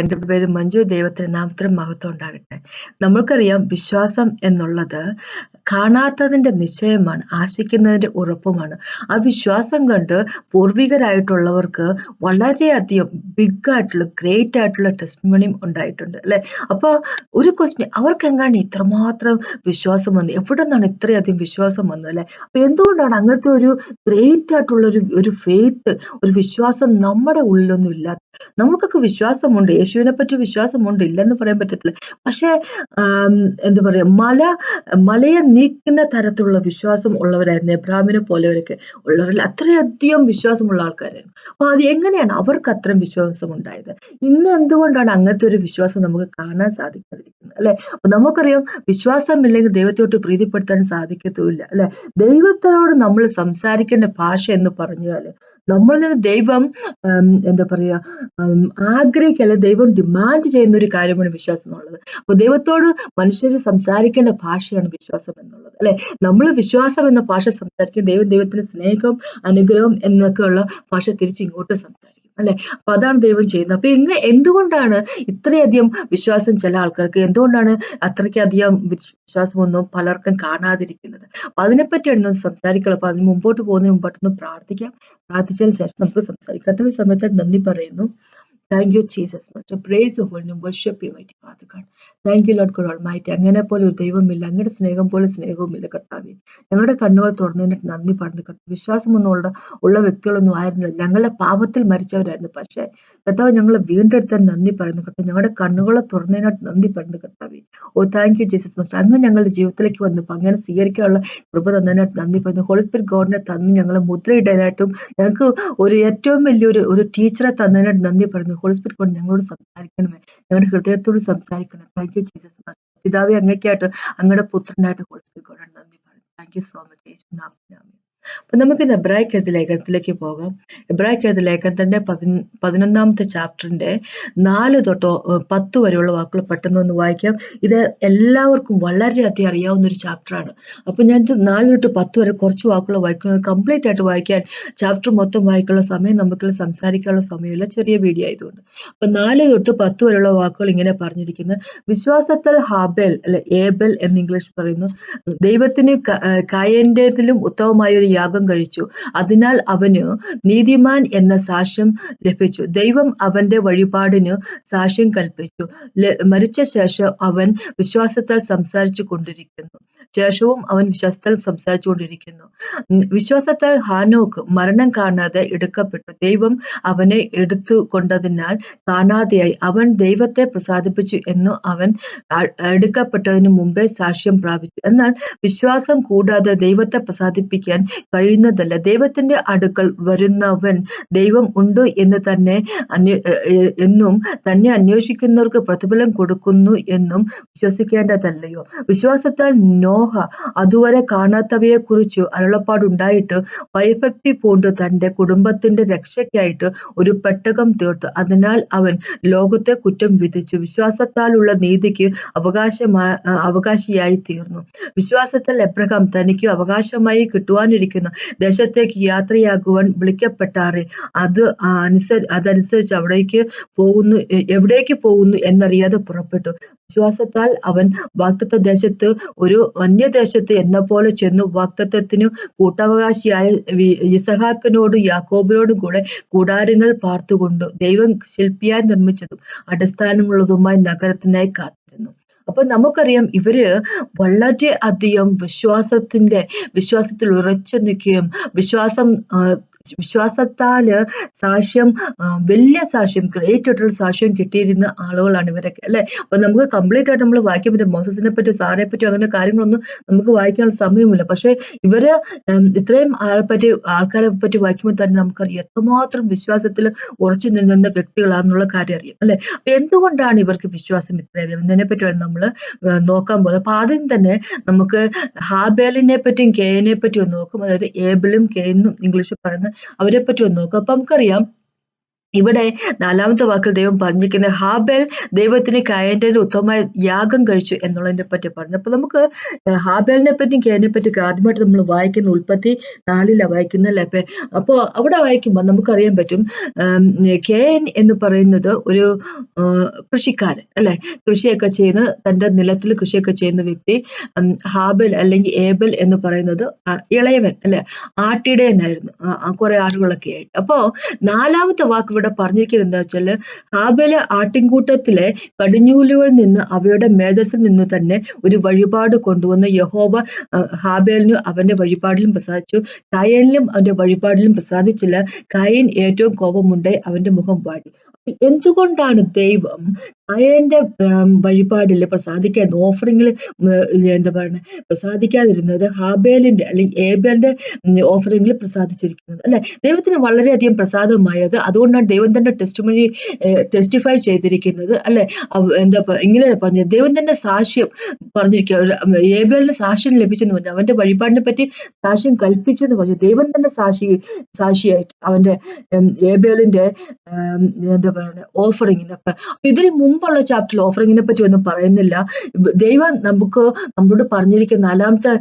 എന്റെ പേര് മഞ്ജു ദൈവത്തിന് നാമത്തിനും മഹത്വം ഉണ്ടാകട്ടെ. നമ്മൾക്കറിയാം വിശ്വാസം എന്നുള്ളത് കാണാത്തതിന്റെ നിശ്ചയമാണ് ആശിക്കുന്നതിന്റെ ഉറപ്പുമാണ്. ആ വിശ്വാസം കണ്ട് പൂർവികരായിട്ടുള്ളവർക്ക് വളരെയധികം ബിഗ് ആയിട്ടുള്ള ഗ്രേറ്റ് ആയിട്ടുള്ള ടെസ്റ്റിമണിയും ഉണ്ടായിട്ടുണ്ട് അല്ലേ? അപ്പോൾ ഒരു ക്വസ്റ്റ്യൻ അവർക്ക് എങ്ങാണ് ഇത്രമാത്രം വിശ്വാസം വന്നത് എവിടെ നിന്നാണ് ഇത്രയധികം വിശ്വാസം വന്നത് അല്ലേ? അപ്പോൾ എന്തുകൊണ്ടാണ് അങ്ങനത്തെ ഒരു ഗ്രേറ്റ് ആയിട്ടുള്ള ഒരു ഒരു ഫെയ്ത്ത് ഒരു വിശ്വാസം നമ്മുടെ ഉള്ളിലൊന്നും ഇല്ലാത്ത നമുക്കൊക്കെ വിശ്വാസമുണ്ട്. യേശുവിനെ പറ്റി വിശ്വാസമുണ്ട്. ഇല്ലെന്ന് പറയാൻ പറ്റത്തില്ല. പക്ഷേ എന്താ പറയാ മല മലയെ നീക്കുന്ന തരത്തിലുള്ള വിശ്വാസം ഉള്ളവരായിരുന്നു എബ്രാമിനെ പോലെയവരൊക്കെ ഉള്ളവരിൽ അത്രയധികം വിശ്വാസമുള്ള ആൾക്കാരായിരുന്നു. അപ്പൊ അത് എങ്ങനെയാണ് അവർക്ക് അത്രയും വിശ്വാസം ഉണ്ടായത് ഇന്ന് എന്തുകൊണ്ടാണ് അങ്ങനത്തെ ഒരു വിശ്വാസം നമുക്ക് കാണാൻ സാധിക്കാതിരിക്കുന്നത്? അല്ലെ? നമുക്കറിയാം വിശ്വാസമില്ലെങ്കിൽ ദൈവത്തോട്ട് പ്രീതിപ്പെടുത്താൻ സാധിക്കത്തുമില്ല. അല്ലെ? ദൈവത്തിനോട് നമ്മൾ സംസാരിക്കേണ്ട ഭാഷ എന്ന് പറഞ്ഞാൽ നമ്മളിൽ നിന്ന് ദൈവം എന്താ പറയുക ആഗ്രഹിക്കല്ല ദൈവം ഡിമാൻഡ് ചെയ്യുന്ന ഒരു കാര്യമാണ് വിശ്വാസം എന്നുള്ളത് അപ്പൊ ദൈവത്തോട് മനുഷ്യർ സംസാരിക്കേണ്ട ഭാഷയാണ് വിശ്വാസം എന്നുള്ളത് അല്ലെ? നമ്മൾ വിശ്വാസം എന്ന ഭാഷ സംസാരിക്കും ദൈവം ദൈവത്തിന്റെ സ്നേഹം അനുഗ്രഹം എന്നൊക്കെയുള്ള ഭാഷ തിരിച്ച് ഇങ്ങോട്ട് സംസാരിക്കും. അല്ലെ? അപ്പൊ അതാണ് ദൈവം ചെയ്യുന്നത്. അപ്പൊ ഇങ്ങനെ എന്തുകൊണ്ടാണ് ഇത്രയധികം വിശ്വാസം ചില ആൾക്കാർക്ക്? എന്തുകൊണ്ടാണ് അത്രയ്ക്കധികം വിശ്വാസമൊന്നും പലർക്കും കാണാതിരിക്കുന്നത്? അപ്പൊ അതിനെപ്പറ്റിയാണ് നമ്മൾ സംസാരിക്കണം. അപ്പൊ അതിന് മുമ്പോട്ട് പോകുന്നതിന് മുമ്പോട്ടൊന്ന് പ്രാർത്ഥിക്കാം. പ്രാർത്ഥിച്ചതിന് ശേഷം നമുക്ക് സംസാരിക്കാം. അത്ര സമയത്ത് നന്ദി പറയുന്നു. Thank you Jesus must praise ഹോളിനും worship you mighty father God thank you Lord God mighty അങ്ങനെ പോലെ ഒരു ദൈവമില്ല. അങ്ങനെ സ്നേഹം പോലെ സ്നേഹവുമില്ല കർത്താവേ. ഞങ്ങളുടെ കണ്ണുകൾ തുറന്നതിന് നന്ദി പറഞ്ഞു കർത്താവ്. വിശ്വാസമൊന്നും ഉള്ള വ്യക്തികളൊന്നും ആയിരുന്നില്ല. ഞങ്ങളുടെ പാപത്തിൽ മരിച്ചവരായിരുന്നു. പക്ഷേ കർത്താവ് ഞങ്ങളെ വീണ്ടെടുത്താൻ നന്ദി പറയുന്നു. കർത്താവ് ഞങ്ങളുടെ കണ്ണുകളെ തുറന്നതിനായിട്ട് നന്ദി പറയുന്നു കർത്താവേ. Oh thank you Jesus must അങ്ങ് ഞങ്ങളുടെ ജീവിതത്തിലേക്ക് വന്നു. അങ്ങനെ സ്വീകരിക്കാനുള്ള കൃപ തന്നതിനായിട്ട് നന്ദി പറയുന്നു. ഹോളിസ്പിരിറ്റ് ഗോഡിനെ തന്ന് ഞങ്ങളെ മുദ്രയിടാനായിട്ടും ഞങ്ങൾക്ക് ഒരു ഏറ്റവും വലിയൊരു ഒരു ടീച്ചറെ തന്നതിനായിട്ട് നന്ദി പറയുന്നു. ഹോളിസ്പിരിറ്റ് ഗോഡ് ഞങ്ങളോട് സംസാരിക്കണമേ. ഞങ്ങളുടെ ഹൃദയത്തോട് സംസാരിക്കണം താങ്ക് യു ജീസസ് മസ്റ്റ് പിതാവെ അങ്ങേക്കായിട്ട് അങ്ങയുടെ പുത്രനായിട്ട് ഹോളിസ്പിരിറ്റ് ഗോഡാണ് നന്ദി പറയുന്നു. താങ്ക് യു സോ മച്ച് യേശു നാമത്തിനാമേ അപ്പൊ നമുക്ക് എബ്രാഹിക്കത്ത് ലേഖനത്തിലേക്ക് പോകാം. എബ്രാഹിക്കത്ത് ലേഖനത്തിന്റെ പതിനൊന്നാമത്തെ ചാപ്റ്ററിന്റെ നാല് തൊട്ടോ പത്ത് വരെയുള്ള വാക്കുകൾ പെട്ടെന്ന് ഒന്ന് വായിക്കാം. ഇത് എല്ലാവർക്കും വളരെയധികം അറിയാവുന്ന ഒരു ചാപ്റ്ററാണ്. അപ്പൊ ഞാൻ നാല് തൊട്ട് പത്ത് വരെ കുറച്ച് വാക്കുകൾ വായിക്കുന്നത് കംപ്ലീറ്റ് ആയിട്ട് വായിക്കാൻ ചാപ്റ്റർ മൊത്തം വായിക്കാനുള്ള സമയം നമുക്ക് സംസാരിക്കാനുള്ള സമയമില്ല. ചെറിയ വീഡിയോ ആയതുകൊണ്ട്. അപ്പൊ നാല് തൊട്ട് പത്ത് വരെയുള്ള വാക്കുകൾ ഇങ്ങനെ പറഞ്ഞിരിക്കുന്നത് വിശ്വാസത്തൽ ഹാബേൽ അല്ലെ ഏബൽ എന്ന് ഇംഗ്ലീഷ് പറയുന്നു. ദൈവത്തിന് കായന്റേതിലും ഉത്തമമായ ഒരു യാഗം കഴിച്ചു. അതിനാൽ അവന് നീതിമാൻ എന്ന സാക്ഷ്യം ലഭിച്ചു. ദൈവം അവന്റെ വഴിപാടിന് സാക്ഷ്യം കൽപ്പിച്ചു. മരിച്ച ശേഷം അവൻ വിശ്വാസത്താൽ സംസാരിച്ചു കൊണ്ടിരിക്കുന്നു. ശേഷവും അവൻ വിശ്വാസത്താൽ സംസാരിച്ചു കൊണ്ടിരിക്കുന്നു വിശ്വാസത്താൽ ഹാനോക്ക് മരണം കാണാതെ എടുക്കപ്പെട്ടു. ദൈവം അവനെ എടുത്തു കൊണ്ടതിനാൽ കാണാതെയായി. അവൻ ദൈവത്തെ പ്രസാദിപ്പിച്ചു എന്ന് അവൻ എടുക്കപ്പെട്ടതിന് മുമ്പേ സാക്ഷ്യം പ്രാപിച്ചു. എന്നാൽ വിശ്വാസം കൂടാതെ ദൈവത്തെ പ്രസാദിപ്പിക്കാൻ കഴിയുന്നതല്ല. ദൈവത്തിന്റെ അടുക്കൽ വരുന്നവൻ ദൈവം ഉണ്ട് എന്ന് തന്നെ എന്നും തന്നെ അന്വേഷിക്കുന്നവർക്ക് പ്രതിഫലം കൊടുക്കുന്നു എന്നും വിശ്വസിക്കേണ്ടതല്ലയോ? വിശ്വാസത്താൽ നോഹ അതുവരെ കാണാത്തവയെ കുറിച്ച് അരുളപ്പാടുണ്ടായിട്ട് ഭയഭക്തി പൂണ്ട് തന്റെ കുടുംബത്തിന്റെ രക്ഷയ്ക്കായിട്ട് ഒരു പെട്ടകം തീർത്തു. അതിനാൽ അവൻ ലോകത്തെ കുറ്റം വിധിച്ചു. വിശ്വാസത്താലുള്ള നീതിക്ക് അവകാശമായി അവകാശിയായി തീർന്നു. വിശ്വാസത്തിൽ എബ്രഹാം തനിക്ക് അവകാശമായി കിട്ടുവാനിരിക്കുന്ന. ദേശത്തേക്ക് യാത്രയാകുവാൻ വിളിക്കപ്പെട്ടാറേ. അത് അനുസരി അതനുസരിച്ച് അവിടേക്ക് പോകുന്നു എവിടേക്ക് പോകുന്നു എന്നറിയാതെ പുറപ്പെട്ടു. വിശ്വാസത്താൽ അവൻ വാക്തത്വ ദേശത്ത് ഒരു അന്യദേശത്ത് എന്ന പോലെ ചെന്നു വാക്തത്വത്തിനു കൂട്ടവകാശിയായ ഇസഹാക്കിനോടും യാക്കോബിനോടും കൂടെ കൂടാരങ്ങൾ പാർത്തുകൊണ്ടു ദൈവം ശില്പിയായി നിർമ്മിച്ചതും അടിസ്ഥാനങ്ങളുള്ളതുമായ നഗരത്തിനായി കാത്തിരുന്നു. അപ്പൊ നമുക്കറിയാം ഇവർ വളരെ അധികം വിശ്വാസത്തിന്റെ വിശ്വാസത്തിൽ ഉറച്ചു നിൽക്കുകയും വിശ്വാസം വിശ്വാസത്താൽ സാക്ഷ്യം വലിയ സാക്ഷ്യം ഗ്രേറ്റ് ആയിട്ടുള്ള സാക്ഷ്യം കിട്ടിയിരുന്ന ആളുകളാണ് ഇവരൊക്കെ അല്ലെ? അപ്പൊ നമുക്ക് കംപ്ലീറ്റ് ആയിട്ട് നമ്മൾ വായിക്കാൻ പറ്റും. മോസസിനെ പറ്റി സാറിനെ പറ്റി അങ്ങനെ കാര്യങ്ങളൊന്നും നമുക്ക് വായിക്കാനുള്ള സമയമില്ല. പക്ഷെ ഇവർ ഇത്രയും ആളെ പറ്റി ആൾക്കാരെ പറ്റി വായിക്കുമ്പോൾ തന്നെ നമുക്കറിയാം എത്രമാത്രം വിശ്വാസത്തിൽ ഉറച്ചു നിന്നിരുന്ന വ്യക്തികളാണെന്നുള്ള കാര്യം അറിയാം അല്ലെ? അപ്പൊ എന്തുകൊണ്ടാണ് ഇവർക്ക് വിശ്വാസം ഇത്രയധികം ഇതിനെ പറ്റിയാണ് നമ്മൾ നോക്കാൻ പോകുന്നത്. അപ്പൊ ആദ്യം തന്നെ നമുക്ക് ഹാബേലിനെ പറ്റിയും കെയിനെ പറ്റിയും നോക്കും. അതായത് ഏബിളും കെയിനും ഇംഗ്ലീഷിൽ പറയുന്ന അവരെ പറ്റി ഒന്ന് നോക്കാം. അപ്പൊ നമുക്കറിയാം ഇവിടെ നാലാമത്തെ വാക്കിൽ ദൈവം പറഞ്ഞിരിക്കുന്നത് ഹാബേൽ ദൈവത്തിന് കയന്റെ ഉത്തമമായ യാഗം കഴിച്ചു എന്നുള്ളതിനെ പറ്റി പറഞ്ഞു. അപ്പൊ നമുക്ക് ഹാബേലിനെ പറ്റിയും കയറിനെ പറ്റി ആദ്യമായിട്ട് നമ്മൾ വായിക്കുന്ന ഉൽപ്പത്തി നാലിലാണ് വായിക്കുന്നല്ലേ അപ്പൊ അപ്പോൾ അവിടെ വായിക്കുമ്പോൾ നമുക്കറിയാൻ പറ്റും കേൻ എന്ന് പറയുന്നത് ഒരു കൃഷിക്കാരൻ അല്ലെ? കൃഷിയൊക്കെ ചെയ്യുന്ന തന്റെ നിലത്തിൽ കൃഷിയൊക്കെ ചെയ്യുന്ന വ്യക്തി ഹാബൽ അല്ലെങ്കിൽ ഏബൽ എന്ന് പറയുന്നത് ഇളയവൻ അല്ലെ? ആട്ടിടയനായിരുന്നു. കുറെ ആടുകളൊക്കെ ആയിട്ട്. അപ്പോ നാലാമത്തെ വാക്ക് ഇവിടെ പറഞ്ഞിരിക്കുന്നത് എന്താ വെച്ചാൽ ഹാബല ആട്ടിൻകൂട്ടത്തിലെ കടിഞ്ഞൂലുകളിൽ നിന്ന് അവയുടെ മേധസ്സിൽ നിന്ന് തന്നെ ഒരു വഴിപാട് കൊണ്ടുവന്ന് യഹോബ ഹാബേലിനും അവന്റെ വഴിപാടിലും പ്രസാദിച്ചു. കായലിനും അവന്റെ വഴിപാടിലും പ്രസാദിച്ചില്ല. കായൻ ഏറ്റവും കോപമുണ്ടായി അവന്റെ മുഖം വാടി. എന്തുകൊണ്ടാണ് ദൈവം അയന്റെ വഴിപാടിൽ പ്രസാദിക്കാതെ ഓഫറിങ്ങിൽ എന്താ പറയുക പ്രസാദിക്കാതിരുന്നത് ഹാബേലിന്റെ അല്ലെങ്കിൽ ഏബേലിന്റെ ഓഫറിങ്ങിൽ പ്രസാദിച്ചിരിക്കുന്നത് അല്ലെ? ദൈവത്തിന് വളരെയധികം പ്രസാദമായത് അതുകൊണ്ടാണ് ദൈവം തന്നെ ടെസ്റ്റിമണി ടെസ്റ്റിഫൈ ചെയ്തിരിക്കുന്നത് അല്ലെ? എന്താ ഇങ്ങനെ പറഞ്ഞത് ദൈവം തന്നെ സാക്ഷ്യം പറഞ്ഞിരിക്കുക ഏബേലിന് സാക്ഷ്യം ലഭിച്ചെന്ന് പറഞ്ഞു അവന്റെ വഴിപാടിനെ പറ്റി സാക്ഷ്യം കൽപ്പിച്ചെന്ന് പറഞ്ഞു ദൈവം തന്നെ സാക്ഷി സാക്ഷിയായിട്ട് അവന്റെ ഏബേലിന്റെ എന്താ പറയുക ഓഫറിങ്ങിന് അപ്പം ഇതിന് മുമ്പുള്ള ചാപ്റ്ററിൽ ഓഫറിങ്ങിനെ പറ്റി ഒന്നും പറയുന്നില്ല. ദൈവം നമുക്ക് നമ്മളോട് പറഞ്ഞിരിക്കുന്ന നാലാമത്തെ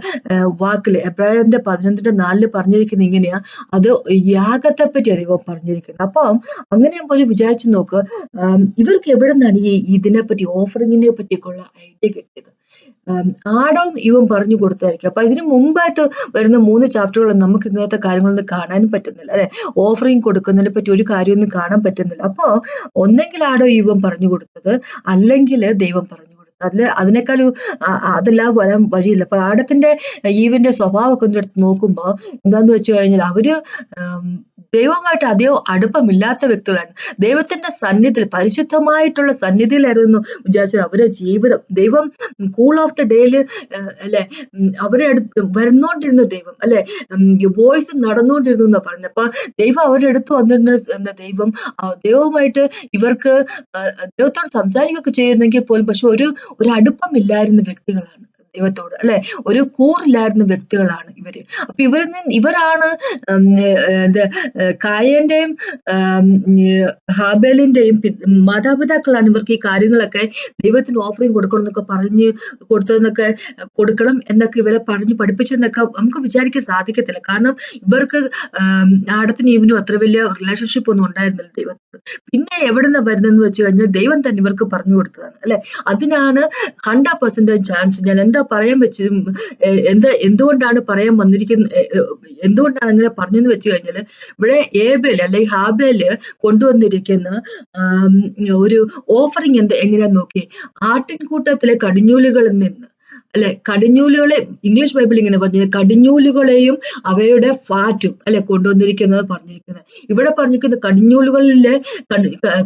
വാക്കിൽ എബ്രാഹിന്റെ പതിനൊന്നിന്റെ നാലിൽ പറഞ്ഞിരിക്കുന്ന ഇങ്ങനെയാ അത് യാഗത്തെ പറ്റി ദൈവം പറഞ്ഞിരിക്കുന്നത്. അപ്പം അങ്ങനെ പോലും വിചാരിച്ചു നോക്ക് ഇവർക്ക് എവിടെ നിന്നാണ് ഈ ഇതിനെപ്പറ്റി ഓഫറിങ്ങിനെ പറ്റിയൊക്കെയുള്ള ഐഡിയ കിട്ടിയത്? ആടവും ഇവൻ പറഞ്ഞു കൊടുത്തായിരിക്കും അപ്പൊ ഇതിനു മുമ്പായിട്ട് വരുന്ന മൂന്ന് ചാപ്റ്ററുകൾ നമുക്ക് ഇങ്ങനത്തെ കാര്യങ്ങളൊന്നും കാണാനും പറ്റുന്നില്ല അല്ലെ? ഓഫറിങ് കൊടുക്കുന്നതിനെ പറ്റി ഒരു കാര്യമൊന്നും കാണാൻ പറ്റുന്നില്ല. അപ്പോ ഒന്നെങ്കിൽ ആടോ ഇവൻ പറഞ്ഞു കൊടുത്തത് അല്ലെങ്കിൽ ദൈവം പറഞ്ഞു അതിൽ അതിനേക്കാൾ അതെല്ലാം വരാൻ വഴിയില്ല. അപ്പൊ ആടത്തിന്റെ ഈവിന്റെ സ്വഭാവമൊക്കെ ഒന്ന് എടുത്ത് നോക്കുമ്പോൾ എന്താന്ന് വെച്ച് കഴിഞ്ഞാൽ അവർ ദൈവമായിട്ട് അധികം അടുപ്പമില്ലാത്ത വ്യക്തികളായിരുന്നു ദൈവത്തിന്റെ സന്നിധിയിൽ പരിശുദ്ധമായിട്ടുള്ള സന്നിധിയിലായിരുന്നു വിചാരിച്ചത് അവരുടെ ജീവിതം. ദൈവം കൂൾ ഓഫ് ദ ഡേയിൽ അല്ലെ അവരുടെ അടുത്ത് വരുന്നോണ്ടിരുന്ന ദൈവം അല്ലെ വോയിസ് നടന്നുകൊണ്ടിരുന്നു എന്നാ പറയുന്നത്. അപ്പൊ ദൈവം അവരുടെ അടുത്ത് വന്നിരുന്ന ദൈവം ദൈവവുമായിട്ട് ഇവർക്ക് ദൈവത്തോട് സംസാരിക്കുകയൊക്കെ ചെയ്യുന്നെങ്കിൽ പോലും പക്ഷെ ഒരു ഒരു അടുപ്പമില്ലായിരുന്ന വ്യക്തികളാണ്. ദൈവത്തോട് അല്ലെ? ഒരു കൂറില്ലായിരുന്ന വ്യക്തികളാണ് ഇവർ. അപ്പൊ ഇവരിൽ നിന്ന് ഇവരാണ് കായന്റെയും ഹാബേലിന്റെയും മാതാപിതാക്കളാണ് ഇവർക്ക് ഈ കാര്യങ്ങളൊക്കെ ദൈവത്തിന് ഓഫറിങ് കൊടുക്കണം എന്നൊക്കെ പറഞ്ഞ് കൊടുത്തതെന്നൊക്കെ കൊടുക്കണം എന്നൊക്കെ ഇവരെ പറഞ്ഞ് പഠിപ്പിച്ചെന്നൊക്കെ നമുക്ക് വിചാരിക്കാൻ സാധിക്കത്തില്ല. കാരണം ഇവർക്ക് ആടത്തിന് ഇവനും അത്ര വലിയ റിലേഷൻഷിപ്പ് ഒന്നും ഉണ്ടായിരുന്നില്ല ദൈവത്തോട്. പിന്നെ എവിടെ നിന്ന് വരുന്നതെന്ന് വെച്ച് കഴിഞ്ഞാൽ ദൈവം തന്നെ ഇവർക്ക് പറഞ്ഞു കൊടുത്തതാണ് അല്ലെ? അതിനാണ് ഹൺഡ്രഡ് പെർസെന്റേജ് ചാൻസ് ഞാൻ എന്താ പറയാൻ വെച്ച് എന്താ എന്തുകൊണ്ടാണ് പറയാൻ വന്നിരിക്കുന്ന എന്തുകൊണ്ടാണ് അങ്ങനെ പറഞ്ഞെന്ന് വെച്ച് കഴിഞ്ഞാൽ ഇവിടെ ഏബേൽ അല്ലെങ്കിൽ ഹാബേൽ കൊണ്ടുവന്നിരിക്കുന്ന ഒരു ഓഫറിങ് എന്താ എങ്ങനെയാ നോക്കി ആട്ടിൻകൂട്ടത്തിലെ കടിഞ്ഞൂലുകളിൽ നിന്ന് അല്ലെ കടിഞ്ഞൂലുകളെ ഇംഗ്ലീഷ് ബൈബിൾ ഇങ്ങനെ പറഞ്ഞു കടിഞ്ഞൂലുകളെയും അവയുടെ ഫാറ്റും അല്ലെ കൊണ്ടുവന്നിരിക്കുന്നത് പറഞ്ഞിരിക്കുന്നത്. ഇവിടെ പറഞ്ഞിരിക്കുന്നത് കടിഞ്ഞൂലുകളിലെ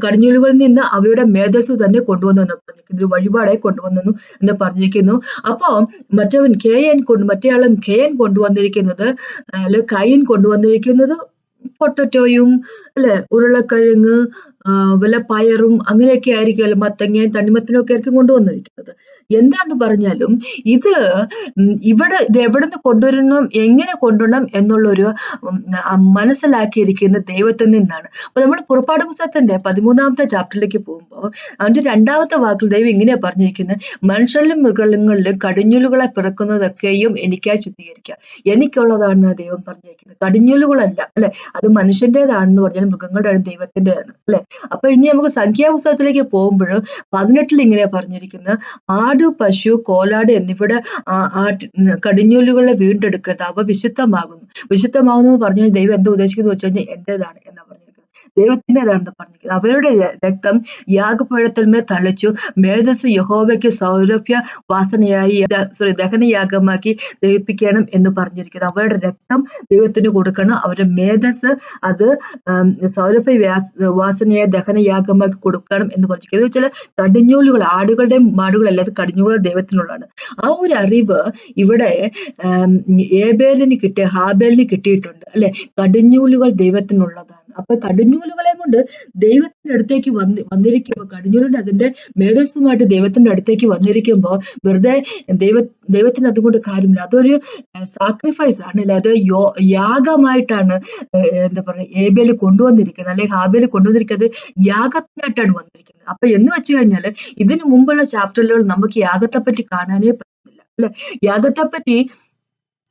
കടിഞ്ഞൂലുകളിൽ നിന്ന് അവയുടെ മേധസ് തന്നെ കൊണ്ടുവന്നു പറഞ്ഞിരിക്കുന്നു. ഒരു വഴിപാടായി കൊണ്ടുവന്നു എന്ന് പറഞ്ഞിരിക്കുന്നു. അപ്പൊ മറ്റവൻ കെ എൻ കൊണ്ട് മറ്റേയാളും കെ കൊണ്ടുവന്നിരിക്കുന്നത് അല്ലെ കൈൻ കൊണ്ടുവന്നിരിക്കുന്നത് പൊട്ടറ്റോയും അല്ലെ ഉരുളക്കിഴങ്ങ് വല്ല പയറും അങ്ങനെയൊക്കെ ആയിരിക്കും അല്ല മത്തങ്ങയും തണ്ണിമത്തനും ഒക്കെ ആയിരിക്കും കൊണ്ടുവന്നിരിക്കുന്നത്. എന്താന്ന് പറഞ്ഞാലും ഇത് ഇവിടെ ഇത് എവിടെ നിന്ന് കൊണ്ടുവരണം എങ്ങനെ കൊണ്ടുവരണം എന്നുള്ളൊരു മനസ്സിലാക്കിയിരിക്കുന്ന ദൈവത്തിൽ നിന്നാണ്. അപ്പൊ നമ്മൾ പുറപ്പാട് പുസ്തകത്തിന്റെ പതിമൂന്നാമത്തെ ചാപ്റ്ററിലേക്ക് പോകുമ്പോൾ അതിന്റെ രണ്ടാമത്തെ വാക്കിൽ ദൈവം ഇങ്ങനെയാ പറഞ്ഞിരിക്കുന്നത് മനുഷ്യരിലും മൃഗങ്ങളിലും കടിഞ്ഞുലുകളെ പിറക്കുന്നതൊക്കെയും എനിക്കായി ശുദ്ധീകരിക്കാം എനിക്കുള്ളതാണെന്ന് ദൈവം പറഞ്ഞിരിക്കുന്നത് കടിഞ്ഞുലുകളല്ല അല്ലെ? അത് മനുഷ്യന്റേതാണെന്ന് പറഞ്ഞാൽ മൃഗങ്ങളുടെ ദൈവത്തിന്റെതാണ് അല്ലെ? അപ്പൊ ഇനി നമുക്ക് സംഖ്യാപുസ്തകത്തിലേക്ക് പോകുമ്പോഴും പതിനെട്ടിൽ ഇങ്ങനെ പറഞ്ഞിരിക്കുന്ന ആട് പശു കോലാട് എന്നിവയുടെ കടിഞ്ഞൂലുകളെ വീണ്ടെടുക്കരുത്. അവ വിശുദ്ധമാകുന്നു. വിശുദ്ധമാകുന്നു പറഞ്ഞാൽ ദൈവം എന്താ ഉദ്ദേശിക്കുന്നത് വെച്ച് എന്റേതാണ് എന്നാ പറഞ്ഞിരിക്കുന്നത്. ദൈവത്തിന്റെതാണെന്ന് പറഞ്ഞു. അവരുടെ രക്തം യാഗപ്പഴത്തിന്മേൽ തളിച്ചു. മേധസ് യഹോവയ്ക്ക് സൗരഭ്യ വാസനയായി സോറി ദഹനയാഗമാക്കി ദഹിപ്പിക്കണം എന്ന് പറഞ്ഞിരിക്കുന്നത് അവരുടെ രക്തം ദൈവത്തിന് കൊടുക്കണം. അവരുടെ മേധസ് അത് സൗരഭ്യ വാസനയായി ദഹനയാഗമാക്കി കൊടുക്കണം എന്ന് പറഞ്ഞിരിക്കുന്നത് ചില കടിഞ്ഞൂലുകൾ ആടുകളുടെയും മാടുകളല്ല അത് കടിഞ്ഞൂലുകൾ ദൈവത്തിനുള്ളതാണ്. ആ ഒരു അറിവ് ഇവിടെ ഏബേലിന് കിട്ടിയ ഹാബേലിന് കിട്ടിയിട്ടുണ്ട്. അല്ലെ? കടിഞ്ഞൂലുകൾ ദൈവത്തിനുള്ളതാണ്. അപ്പൊ കടിഞ്ഞൂലുകളെ കൊണ്ട് ദൈവത്തിന്റെ അടുത്തേക്ക് വന്ന് വന്നിരിക്കുമ്പോൾ കടിഞ്ഞൂലിന്റെ അതിന്റെ മേധസ്സുമായിട്ട് ദൈവത്തിന്റെ അടുത്തേക്ക് വന്നിരിക്കുമ്പോൾ വെറുതെ ദൈവ ദൈവത്തിന് അതുകൊണ്ട് കാര്യമില്ല. അതൊരു സാക്രിഫൈസ് ആണ് അല്ലെ അത് യോ യാഗമായിട്ടാണ് എന്താ പറയുക ഏബേൽ കൊണ്ടുവന്നിരിക്കുന്നത്. അല്ലെങ്കിൽ ഹാബേൽ കൊണ്ടുവന്നിരിക്കുന്നത് യാഗത്തിനായിട്ടാണ് വന്നിരിക്കുന്നത്. അപ്പൊ എന്ന് വെച്ച് കഴിഞ്ഞാൽ ഇതിനു മുമ്പുള്ള ചാപ്റ്ററുകൾ നമുക്ക് യാഗത്തെ പറ്റി കാണാനേ പറ്റില്ല അല്ലെ? യാഗത്തെ പറ്റി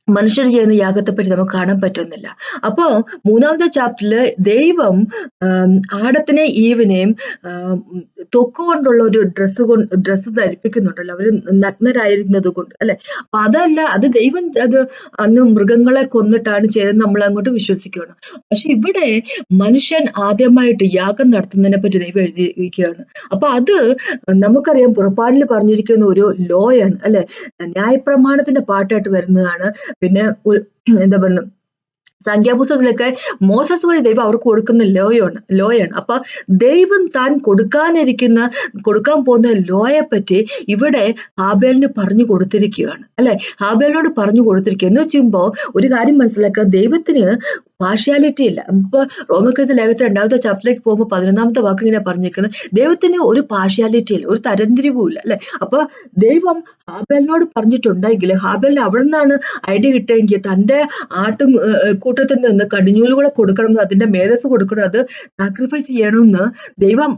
മനുഷ്യർ ചെയ്യുന്ന യാഗത്തെപ്പറ്റി നമുക്ക് കാണാൻ പറ്റുന്നില്ല. അപ്പോ മൂന്നാമത്തെ ചാപ്റ്ററിൽ ദൈവം ആടത്തിനെ ഈവിനെയും ആം, കൊണ്ടുള്ള ഒരു ഡ്രസ്സ് കൊണ്ട് ഡ്രസ്സ് ധരിപ്പിക്കുന്നുണ്ടല്ലോ. അവർ നഗ്നരായിരുന്നത് കൊണ്ട് അല്ലെ? അപ്പൊ അതല്ല അത് ദൈവം അത് അന്ന് മൃഗങ്ങളെ കൊന്നിട്ടാണ് ചെയ്തത് നമ്മൾ അങ്ങോട്ട് വിശ്വസിക്കുകയാണ്. പക്ഷെ ഇവിടെ മനുഷ്യൻ ആദ്യമായിട്ട് യാഗം നടത്തുന്നതിനെ പറ്റി ദൈവം എഴുതിയിരിക്കുകയാണ്. അപ്പൊ അത് നമുക്കറിയാം പുറപ്പാടിൽ പറഞ്ഞിരിക്കുന്ന ഒരു ലോയാണ് അല്ലെ? ന്യായപ്രമാണത്തിന്റെ പാട്ടായിട്ട് വരുന്നതാണ് പിന്നെ എന്താ പറയുക സംഖ്യാപുസ്തകത്തിലൊക്കെ മോസസ് വഴി ദൈവം അവർക്ക് കൊടുക്കുന്ന ലോയാണ് ലോയാണ്. അപ്പൊ ദൈവം താൻ കൊടുക്കാനിരിക്കുന്ന കൊടുക്കാൻ പോകുന്ന ലോയെ പറ്റി ഇവിടെ ഹാബേലിന് പറഞ്ഞു കൊടുത്തിരിക്കുകയാണ്. അല്ലെ? ഹാബേലിനോട് പറഞ്ഞു കൊടുത്തിരിക്കുക എന്ന് വെച്ചുമ്പോ ഒരു കാര്യം മനസ്സിലാക്കുക ദൈവത്തിന് പാർഷ്യാലിറ്റി ഇല്ല. നമുക്ക് റോമക്കത്തെ ലേഖത്തെ രണ്ടാമത്തെ ചാപ്റ്ററിലേക്ക് പോകുമ്പോൾ പതിനൊന്നാമത്തെ വാക്ക് ഇങ്ങനെ പറഞ്ഞിരിക്കുന്നത് ദൈവത്തിന് ഒരു പാർഷ്യാലിറ്റി ഇല്ല ഒരു തരംതിരിവും ഇല്ല അല്ലെ? അപ്പൊ ദൈവം ഹാബേലിനോട് പറഞ്ഞിട്ടുണ്ടെങ്കിൽ ഹാബേലിന് അവിടെ നിന്നാണ് ഐഡിയ കിട്ടിയെങ്കിൽ തന്റെ ആട്ടും കൂട്ടത്തിൽ നിന്ന് കടിഞ്ഞൂലുകളെ കൊടുക്കണം അതിന്റെ മേധസ് കൊടുക്കണം അത് സാക്രിഫൈസ് ചെയ്യണമെന്ന് ദൈവം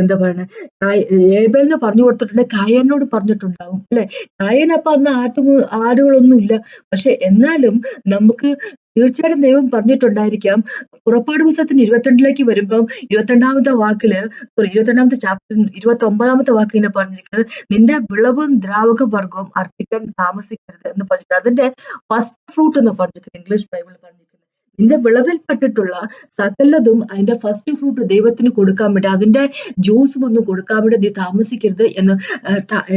എന്താ പറയുക ഏബലിന് പറഞ്ഞു കൊടുത്തിട്ടുണ്ട് കായനോട് പറഞ്ഞിട്ടുണ്ടാവും അല്ലെ? കായൻ അപ്പൊ അന്ന് ആട്ടും ആടുകളൊന്നും ഇല്ല പക്ഷെ എന്നാലും നമുക്ക് തീർച്ചയായിട്ടും ദൈവം പറഞ്ഞിട്ടുണ്ടായിരിക്കാം. പുറപ്പാട് പുസ്തകത്തിന് ഇരുപത്തിരണ്ടിലേക്ക് വരുമ്പം ഇരുപത്തിരണ്ടാമത്തെ വാക്കിൽ സോറി ഇരുപത്തിരണ്ടാമത്തെ ചാപ്റ്റർ ഇരുപത്തി ഒമ്പതാമത്തെ വാക്ക് ഇങ്ങനെ പറഞ്ഞിരിക്കുന്നത് നിന്റെ വിളവും ദ്രാവക വർഗവും അർപ്പിക്കാൻ താമസിക്കരുത് എന്ന് പറഞ്ഞിട്ട് അതിന്റെ ഫസ്റ്റ് ഫ്രൂട്ട് എന്ന് പറഞ്ഞിരിക്കുന്നത് ഇംഗ്ലീഷ് ബൈബിൾ പറഞ്ഞിരിക്കുന്നത്. നിന്റെ വിളവിൽപ്പെട്ടിട്ടുള്ള സകലതും അതിന്റെ ഫസ്റ്റ് ഫ്രൂട്ട് ദൈവത്തിന് കൊടുക്കാൻ വേണ്ടി അതിന്റെ ജ്യൂസും ഒന്നും കൊടുക്കാൻ വേണ്ടി നീ താമസിക്കരുത് എന്ന്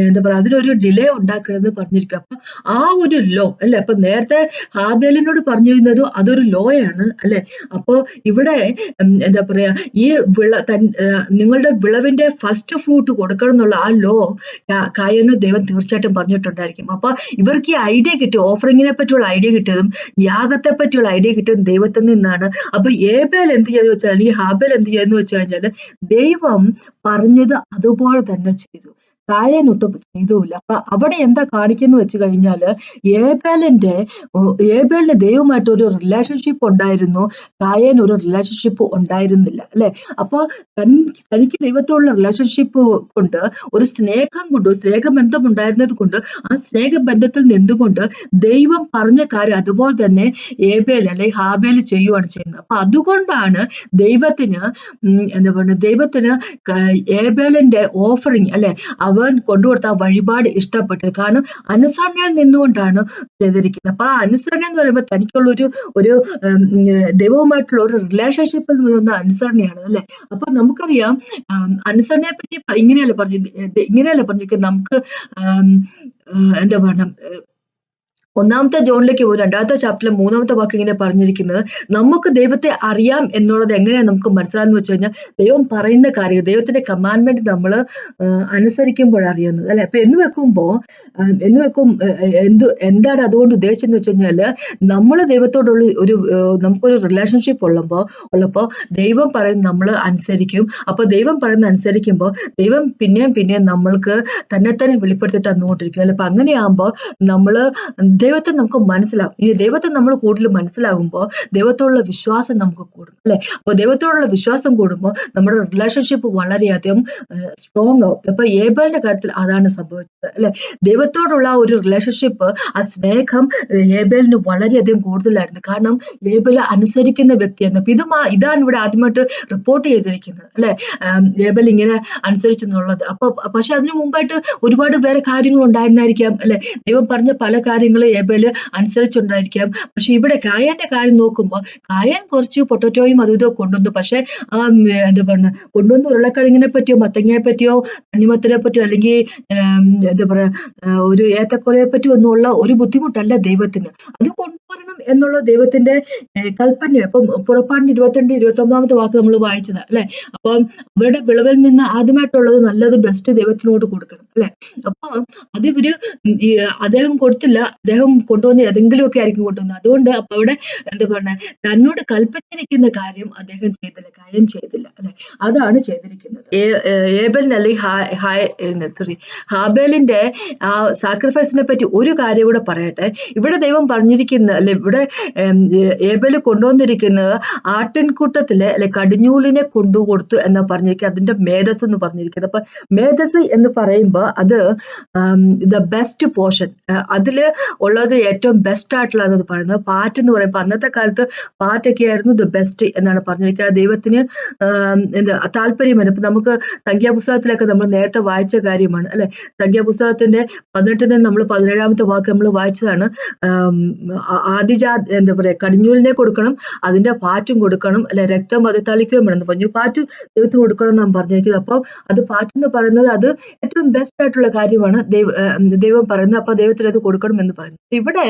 എന്താ പറയാ അതിനൊരു ഡിലേ ഉണ്ടാക്കരുത് പറഞ്ഞിരിക്കും. അപ്പൊ ആ ഒരു ലോ അല്ലെ? അപ്പൊ നേരത്തെ ഹാബേലിനോട് പറഞ്ഞിരുന്നത് അതൊരു ലോയാണ് അല്ലെ? അപ്പോ ഇവിടെ എന്താ പറയാ ഈ വിള തൻ നിങ്ങളുടെ വിളവിന്റെ ഫസ്റ്റ് ഫ്രൂട്ട് കൊടുക്കണം എന്നുള്ള ആ ലോ കായനു ദൈവം തീർച്ചയായിട്ടും പറഞ്ഞിട്ടുണ്ടായിരിക്കും. അപ്പൊ ഇവർക്ക് ഈ ഐഡിയ കിട്ടിയ ഓഫറിങ്ങിനെ പറ്റിയുള്ള ഐഡിയ കിട്ടിയതും യാഗത്തെ പറ്റിയുള്ള ഐഡിയ കിട്ടിയതും ദൈവത്തിൽ നിന്നാണ്. അപ്പൊ ഏബേൽ എന്ത് ചെയ്തു വെച്ചാൽ അല്ലെങ്കിൽ ഹാബേൽ എന്ത് ചെയ്തെന്ന് വെച്ച് കഴിഞ്ഞാൽ ദൈവം പറഞ്ഞത് അതുപോലെ തന്നെ ചെയ്തു. ഒട്ടും ചെയ്തുമില്ല അപ്പൊ അവിടെ എന്താ കാണിക്കുന്നു വെച്ച് കഴിഞ്ഞാൽ ഏബേലിന്റെ ഏബേലിന് ദൈവമായിട്ട് ഒരു റിലേഷൻഷിപ്പ് ഉണ്ടായിരുന്നു. കായൻ ഒരു റിലേഷൻഷിപ്പ് ഉണ്ടായിരുന്നില്ല അല്ലെ? അപ്പൊ തൻ തനിക്ക് ദൈവത്തോടുള്ള റിലേഷൻഷിപ്പ് കൊണ്ട് ഒരു സ്നേഹം കൊണ്ട് സ്നേഹബന്ധം ഉണ്ടായിരുന്നത് കൊണ്ട് ആ സ്നേഹബന്ധത്തിൽ നിന്നുകൊണ്ട് ദൈവം പറഞ്ഞ കാര്യം അതുപോലെ തന്നെ ഏബേൽ അല്ലെങ്കിൽ ഹാബേൽ ചെയ്യുവാണ് ചെയ്യുന്നത്. അപ്പൊ അതുകൊണ്ടാണ് ദൈവത്തിന് എന്താ പറയുക ദൈവത്തിന് ഏബേലിന്റെ ഓഫറിങ് അല്ലെ അവൻ കൊണ്ടുകൊടുത്ത വഴിപാട് ഇഷ്ടപ്പെട്ടത്. കാരണം അനുസരണയിൽ നിന്നുകൊണ്ടാണ് ചെയ്തിരിക്കുന്നത്. അപ്പൊ ആ അനുസരണ എന്ന് പറയുമ്പോൾ തനിക്കുള്ള ഒരു ഒരു ദൈവവുമായിട്ടുള്ള ഒരു റിലേഷൻഷിപ്പിൽ നിന്ന അനുസരണയാണ് അല്ലെ? അപ്പൊ നമുക്കറിയാം അനുസരണയെ പറ്റി ഇങ്ങനെയല്ല പറഞ്ഞു ഇങ്ങനെയല്ല പറഞ്ഞിരിക്കുന്നത്? നമുക്ക് എന്താ പറയുക ഒന്നാമത്തെ ജോണിലേക്ക് പോകും രണ്ടാമത്തെ ചാപ്റ്ററിലെ മൂന്നാമത്തെ വാക്ക് ഇങ്ങനെ പറഞ്ഞിരിക്കുന്നത് നമുക്ക് ദൈവത്തെ അറിയാം എന്നുള്ളത് എങ്ങനെയാണ് നമുക്ക് മനസ്സിലാന്ന് വെച്ച് കഴിഞ്ഞാൽ ദൈവം പറയുന്ന കാര്യം ദൈവത്തിന്റെ കമാൻഡ്മെന്റ് നമ്മൾ അനുസരിക്കുമ്പോൾ അറിയുന്നത്. അല്ലെ? അപ്പൊ എന്ന് വെക്കുമ്പോ എന്ന് വെക്കും എന്ത് എന്താണ് അതുകൊണ്ട് ഉദ്ദേശം എന്ന് വെച്ച് കഴിഞ്ഞാൽ നമ്മൾ ദൈവത്തോടുള്ള ഒരു നമുക്കൊരു റിലേഷൻഷിപ്പ് ഉള്ളപ്പോ ഉള്ളപ്പോ ദൈവം പറയുന്ന നമ്മൾ അനുസരിക്കും. അപ്പൊ ദൈവം പറയുന്ന അനുസരിക്കുമ്പോൾ ദൈവം പിന്നെയും പിന്നെയും നമ്മൾക്ക് തന്നെ തന്നെ വെളിപ്പെടുത്തി തന്നുകൊണ്ടിരിക്കും. അല്ലെ? അപ്പൊ അങ്ങനെയാകുമ്പോൾ നമ്മൾ ദൈവത്തെ നമുക്ക് മനസ്സിലാവും ഈ ദൈവത്തെ നമ്മൾ കൂടുതൽ മനസ്സിലാകുമ്പോൾ ദൈവത്തോടുള്ള വിശ്വാസം നമുക്ക് കൂടും അല്ലെ? അപ്പോൾ ദൈവത്തോടുള്ള വിശ്വാസം കൂടുമ്പോൾ നമ്മുടെ റിലേഷൻഷിപ്പ് വളരെയധികം സ്ട്രോങ് ആവും. അപ്പൊ ഏബലിന്റെ കാര്യത്തിൽ അതാണ് സംഭവിച്ചത് അല്ലെ? ദൈവത്തോടുള്ള ഒരു റിലേഷൻഷിപ്പ് ആ സ്നേഹം ഏബലിന് വളരെയധികം കൂടുതലായിരുന്നു. കാരണം ഏബൽ അനുസരിക്കുന്ന വ്യക്തിയായിരുന്നു. അപ്പൊ ഇതുമാ ഇതാണ് ഇവിടെ ആദ്യമായിട്ട് റിപ്പോർട്ട് ചെയ്തിരിക്കുന്നത് അല്ലെ? ഏബൽ ഇങ്ങനെ അനുസരിച്ചെന്നുള്ളത്. അപ്പൊ പക്ഷെ അതിനു മുമ്പായിട്ട് ഒരുപാട് വേറെ കാര്യങ്ങൾ ഉണ്ടായിരുന്നായിരിക്കാം അല്ലെ? ദൈവം പറഞ്ഞ പല കാര്യങ്ങളും ഏബേൽ അനുസരിച്ചുണ്ടായിരിക്കാം. പക്ഷെ ഇവിടെ കായന്റെ കാര്യം നോക്കുമ്പോൾ കായൻ കുറച്ച് പൊട്ടറ്റോയും അതും ഇതോ കൊണ്ടുവന്നു. പക്ഷെ ആ എന്താ പറയുക കൊണ്ടുവന്ന ഉരുളക്കിഴങ്ങിനെ പറ്റിയോ മത്തങ്ങയെ പറ്റിയോ തണ്ണിമത്തനെ പറ്റിയോ അല്ലെങ്കിൽ എന്താ പറയാ ആ, ഒരു ഏത്തക്കൊലയെ പറ്റിയോ ഒന്നുമുള്ള ഒരു ബുദ്ധിമുട്ടല്ല ദൈവത്തിന്. അത് കൊണ്ടുവരണം എന്നുള്ള ദൈവത്തിന്റെ കൽപ്പന ഇപ്പം പുറപ്പാടിന്റെ ഇരുപത്തിരണ്ട് ഇരുപത്തി ഒമ്പതാമത്തെ വാക്ക് നമ്മൾ വായിച്ചത് അല്ലെ? അപ്പം അവരുടെ വിളവിൽ നിന്ന് ആദ്യമായിട്ടുള്ളത് നല്ലത് ബെസ്റ്റ് ദൈവത്തിനോട് കൊടുക്കണം അല്ലെ? അപ്പൊ അത് ഇവർ അദ്ദേഹം കൊടുത്തില്ല അദ്ദേഹം കൊണ്ടുവന്ന ഏതെങ്കിലുമൊക്കെ ആയിരിക്കും കൊണ്ടുവന്നത്. അതുകൊണ്ട് അപ്പൊ അവിടെ എന്താ പറഞ്ഞ? തന്നോട് കൽപ്പിച്ചിരിക്കുന്ന കാര്യം അദ്ദേഹം ചെയ്തില്ല കാര്യം ചെയ്തില്ല അല്ലെ? അതാണ് ചെയ്തിരിക്കുന്നത്. അല്ലെങ്കിൽ ഹായ് സോറി ഹാബേലിന്റെ ആ സാക്രിഫൈസിനെ പറ്റി ഒരു കാര്യം കൂടെ പറയട്ടെ. ഇവിടെ ദൈവം പറഞ്ഞിരിക്കുന്ന അല്ലെ ഇവിടെ ഏം, ഏ- ഏബേൽ കൊണ്ടുവന്നിരിക്കുന്നത് ആട്ടിൻകൂട്ടത്തിലെ അല്ലെ കടിഞ്ഞൂലിനെ കൊണ്ടുകൊടുത്തു എന്ന് പറഞ്ഞിരിക്കുക അതിന്റെ മേധസ് എന്ന് പറഞ്ഞിരിക്കുന്നത്. അപ്പൊ മേധസ് എന്ന് പറയുമ്പോൾ അത് ദ ബെസ്റ്റ് പോർഷൻ അതിൽ ഉള്ളത് ഏറ്റവും ബെസ്റ്റ് ആയിട്ടുള്ളതെന്ന് പറയുന്നത്. പാറ്റ് എന്ന് പറയുമ്പോൾ അന്നത്തെ കാലത്ത് പാറ്റൊക്കെ ആയിരുന്നു ദ ബെസ്റ്റ് എന്നാണ് പറഞ്ഞിരിക്കുന്നത് ദൈവത്തിന് എന്താ താല്പര്യമാണ്. ഇപ്പൊ നമുക്ക് സംഖ്യാപുസ്തകത്തിലൊക്കെ നമ്മൾ നേരത്തെ വായിച്ച കാര്യമാണ് അല്ലെ? സംഖ്യാപുസ്തകത്തിന്റെ പതിനെട്ടിന് നമ്മൾ പതിനേഴാമത്തെ വാക്ക് നമ്മൾ വായിച്ചതാണ്. ആം, ആദിജാ എന്താ പറയാ കടിഞ്ഞൂലിനെ കൊടുക്കണം അതിന്റെ പാറ്റും കൊടുക്കണം അല്ലെ രക്തം അത് തളിക്കുകയും വേണം. പറഞ്ഞു പാറ്റ് ദൈവത്തിന് കൊടുക്കണം എന്നാണ് പറഞ്ഞിരിക്കുന്നത്. അപ്പം അത് പാറ്റ് എന്ന് പറയുന്നത് അത് ഏറ്റവും ബെസ്റ്റ് ആയിട്ടുള്ള കാര്യമാണ് ദൈവ ദൈവം പറയുന്നത്. അപ്പൊ ദൈവത്തിന് അത് കൊടുക്കണം എന്ന് പറയുന്നത്. ഇവിടെ